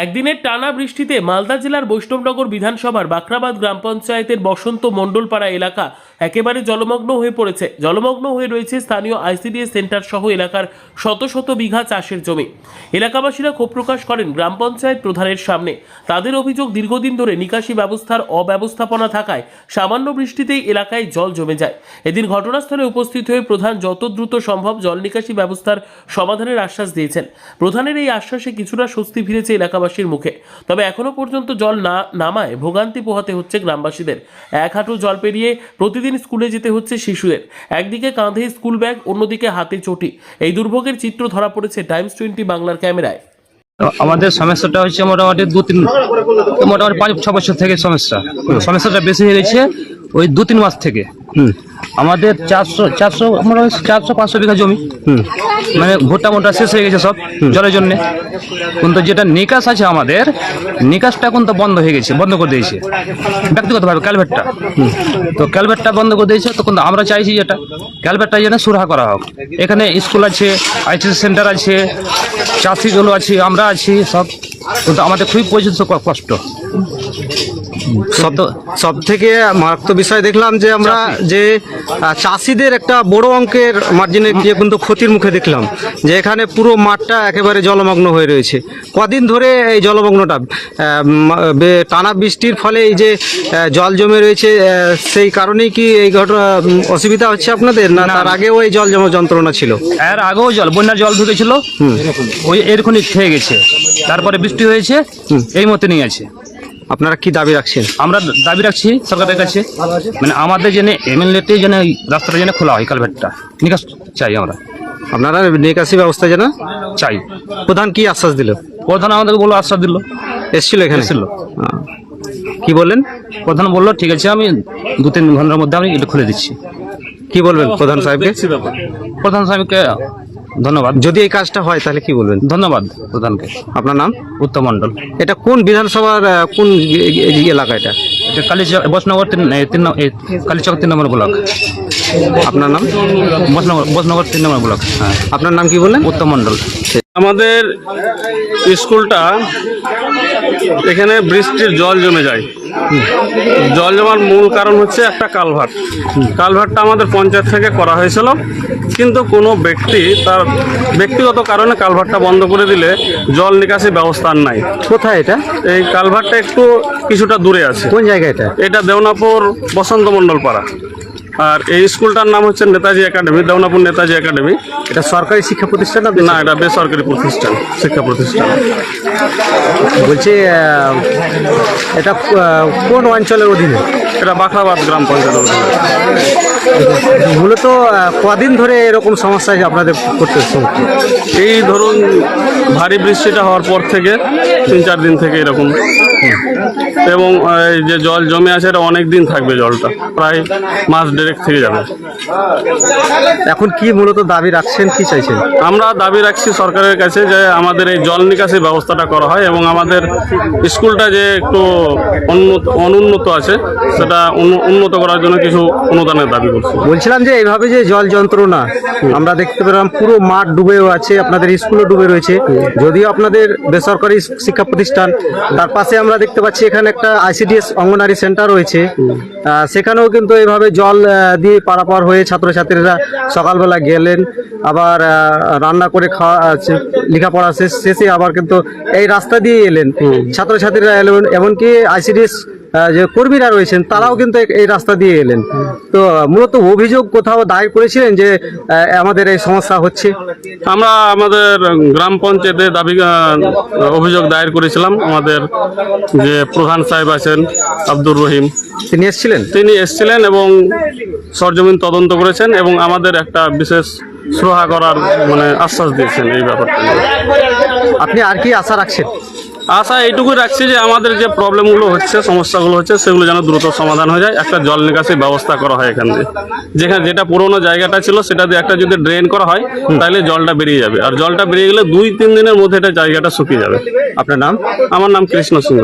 একদিনের টানা বৃষ্টিতে মালদা জেলার বৈষ্ণবনগর বিধানসভার বাখরাবাদ গ্রাম পঞ্চায়েতের বসন্ত মণ্ডলপাড়া এলাকা একেবারে জলমগ্ন হয়ে পড়েছে। জলমগ্ন হয়ে রয়েছে স্থানীয় আইসিডিএস সেন্টার সহ এলাকার শত শত বিঘা চাষের জমি। এলাকাবাসীরা ক্ষোভ প্রকাশ করেন গ্রাম পঞ্চায়েত প্রধানের সামনে। তাদের অভিযোগ, দীর্ঘদিন ধরে নিকাশি ব্যবস্থার অব্যবস্থাপনা থাকায় সামান্য বৃষ্টিতেই এলাকায় জল জমে যায়। এদিন ঘটনাস্থলে উপস্থিত হয়ে প্রধান যত দ্রুত সম্ভব জল নিকাশি ব্যবস্থার সমাধানের আশ্বাস দিয়েছেন। প্রধানের এই আশ্বাসে কিছুটা স্বস্তি ফিরেছে এলাকাবাসীর মুখে। তবে এখনও পর্যন্ত জল না নামায় ভোগান্তি পোহাতে হচ্ছে গ্রামবাসীদের। এক হাঁটু জল পেরিয়ে প্রতিদিন স্কুলে যেতে হচ্ছে শিশুদের। একদিকে কাঁধে স্কুল ব্যাগ, অন্যদিকে হাতে চটি। এই দুর্ভোগের চিত্র ধরা পড়েছে টাইমস টোয়েন্টি বাংলার ক্যামেরায়। আমাদের সমস্যাটা হচ্ছে মোটামুটি দু তিন মোটামুটি পাঁচ, ছ বছর থেকে সমস্যা। সমস্যাটা বেশি হয়ে গেছে ওই দু তিন মাস থেকে। আমাদের চারশো চারশো মোটামুটি চারশো পাঁচশো বিঘা জমি। মানে ভুট্টা মোটা শেষ হয়ে গেছে সব জলের জন্য। কিন্তু যেটা নিকাশ আছে আমাদের নিকাশটা এখন তো বন্ধ হয়ে গেছে বন্ধ করে দিয়েছে। ব্যক্তিগতভাবে ক্যালভেটটা। তো ক্যালভেটটা বন্ধ করে দিয়েছে তো কিন্তু আমরা চাইছি যেটা ক্যালভেটটা যেন সুরাহা করা হোক। এখানে স্কুল আছে আইটিসি সেন্টার আছে চাষিগুলো আছে আমরা আছি সব। কিন্তু আমাদের খুবই পর্যন্ত কষ্ট। সব থেকে মারাত্মক বিষয় দেখলাম যে আমরা যে চাষিদের একটা বড় অঙ্কের মার্জিনে গিয়ে কিন্তু ক্ষতির মুখে দেখলাম যে এখানে পুরো মাঠটা একেবারে জলমগ্ন হয়ে রয়েছে। কদিন ধরে এই জলমগ্নটা টানা বৃষ্টির ফলে এই যে জল জমে রয়েছে সেই কারণেই কি এই ঘটনা অসুবিধা হচ্ছে আপনাদের? না তার আগেও এই জল জমা যন্ত্রণা ছিল? এর আগেও জল বন্যার জল ঢুকেছিল ওই এরকমই খেয়ে গেছে। তারপরে বৃষ্টি হয়েছে এই মতে নিয়ে আছে। আপনারা কি দাবি রাখছেন? আমরা দাবি রাখছি সরকারের কাছে। মানে আমাদের জন্য এমএলএতে যেন এই রাস্তাটা যেন খোলা হয় কালভেটটা নিকাশ চাই আমরা। আপনারা নিকাশি ব্যবস্থা যেন চাই। প্রধান কি আশ্বাস দিল? প্রধান আমাদেরকে বলল আশ্বাস দিল। এসছিল এখানে? এসেছিল। কি বললেন? প্রধান বলল ঠিক আছে আমি দু তিন ঘণ্টার মধ্যে আমি এটা খুলে দিচ্ছি। কি বলবেন প্রধান সাহেবকে? প্রধান সাহেবকে ধন্যবাদ। যদি এই কাজটা হয় তাহলে কি বলবেন? ধন্যবাদ প্রধানকে। আপনার নাম? উত্তম মণ্ডল। এটা কোন বিধানসভার কোন এলাকা এটা? এটা কালীচক বসনগর তিন তিন কালীচক তিন নম্বর ব্লক। আপনার নাম? বসনগর বসনগর তিন নম্বর ব্লক। হ্যাঁ। আপনার নাম কি বললেন? উত্তম মণ্ডল। আমাদের স্কুলটা এখানে বৃষ্টির জল জমে যায়। জল জমার মূল কারণ হচ্ছে একটা কালভার্ট কালভার্টটা আমাদের পঞ্চায়েত থেকে করা হয়েছিল কিন্তু কোনো ব্যক্তি তার ব্যক্তিগত কারণে কালভার্টটা বন্ধ করে দিলে জল নিকাশি ব্যবস্থা নাই। কোথায় এটা? এই কালভার্টটা একটু কিছুটা দূরে আছে। কোন জায়গা এটা? এটা দেওনাপুর বসন্ত মণ্ডল পাড়া আর এই স্কুলটার নাম হচ্ছে নেতাজি একাডেমি দেওনাপুর নেতাজি একাডেমি এটা সরকারি শিক্ষা প্রতিষ্ঠান না এটা বেসরকারি প্রতিষ্ঠান শিক্ষা প্রতিষ্ঠান বলছি এটা কোন অঞ্চলের অধীনে এটা বাখরাবাদ গ্রাম পঞ্চায়েত অধীনে। মূলত কদিন ধরে এরকম সমস্যায় আপনাদের করতে? এই ধরুন ভারী বৃষ্টিটা হওয়ার পর থেকে তিন চার দিন থেকে এরকম। এবং এই যে জল জমে আছে এটা অনেক দিন থাকবে জলটা। প্রায় মাস দেড়েক থেকে যাবে। এখন কি মূলত দাবি রাখছেন কি চাইছেন? আমরা দাবি রাখছি সরকারের কাছে যে আমাদের এই জল নিকাশি ব্যবস্থাটা করা হয় এবং আমাদের স্কুলটা যে একটু অনুন্নত আছে সেটা উন্ন- উন্নত করার জন্য কিছু অনুদানের দাবি করছি। বলছিলাম যে এইভাবে যে জল যন্ত্রণা আমরা দেখতে পেলাম পুরো মাঠ ডুবেও আছে আপনাদের স্কুলও ডুবে রয়েছে। যদিও আপনাদের বেসরকারি শিক্ষা প্রতিষ্ঠান। তার পাশে আমরা দেখতে পাচ্ছি এখানে একটা আইসিডিএস অঙ্গনারী সেন্টার রয়েছে। সেখানেও কিন্তু এইভাবে জল দিয়ে পারাপার হয়ে ছাত্রছাত্রীরা সকালবেলা গেলেন। আবার রান্না করে খাওয়া লেখাপড়া শেষ শেষে আবার কিন্তু এই রাস্তা দিয়ে এলেন। ছাত্রছাত্রীরা এলেন এমনকি আইসিডিএস যে কর্মীরা রয়েছেন তারাও কিন্তু এই- রাস্তা দিয়ে এলেন। তো মূলত অভিযোগ কোথাও দায়ের করেছিলেন যে আমাদের এই সমস্যা হচ্ছে? আমরা আমাদের গ্রাম পঞ্চায়েতে দাবি অভিযোগ দায়ের করেছিলাম। আমাদের যে প্রধান সাহেব আছেন আব্দুর রহিম। তিনি এসেছিলেন? তিনি এসেছিলেন এবং সরজমিন তদন্ত করেছেন এবং আমাদের একটা বিশেষ সুরাহা করার মানে আশ্বাস দিয়েছেন এই ব্যাপারটা আপনি আর কি আশা রাখছেন? আশা এইটুকুই রাখছি যে আমাদের যে প্রবলেমগুলো হচ্ছে সমস্যাগুলো হচ্ছে সেগুলো যেন দ্রুত সমাধান হয়ে যায়। একটা জল নিকাশি ব্যবস্থা করা হয় এখান দিয়ে। যেখানে যেটা পুরোনো জায়গাটা ছিল সেটা দিয়ে একটা যদি ড্রেন করা হয় তাহলে জলটা বেরিয়ে যাবে। আর জলটা বেরিয়ে গেলে দুই তিন দিনের মধ্যে এটা জায়গাটা শুকিয়ে যাবে। আপনার নাম? আমার নাম কৃষ্ণ সিংহ।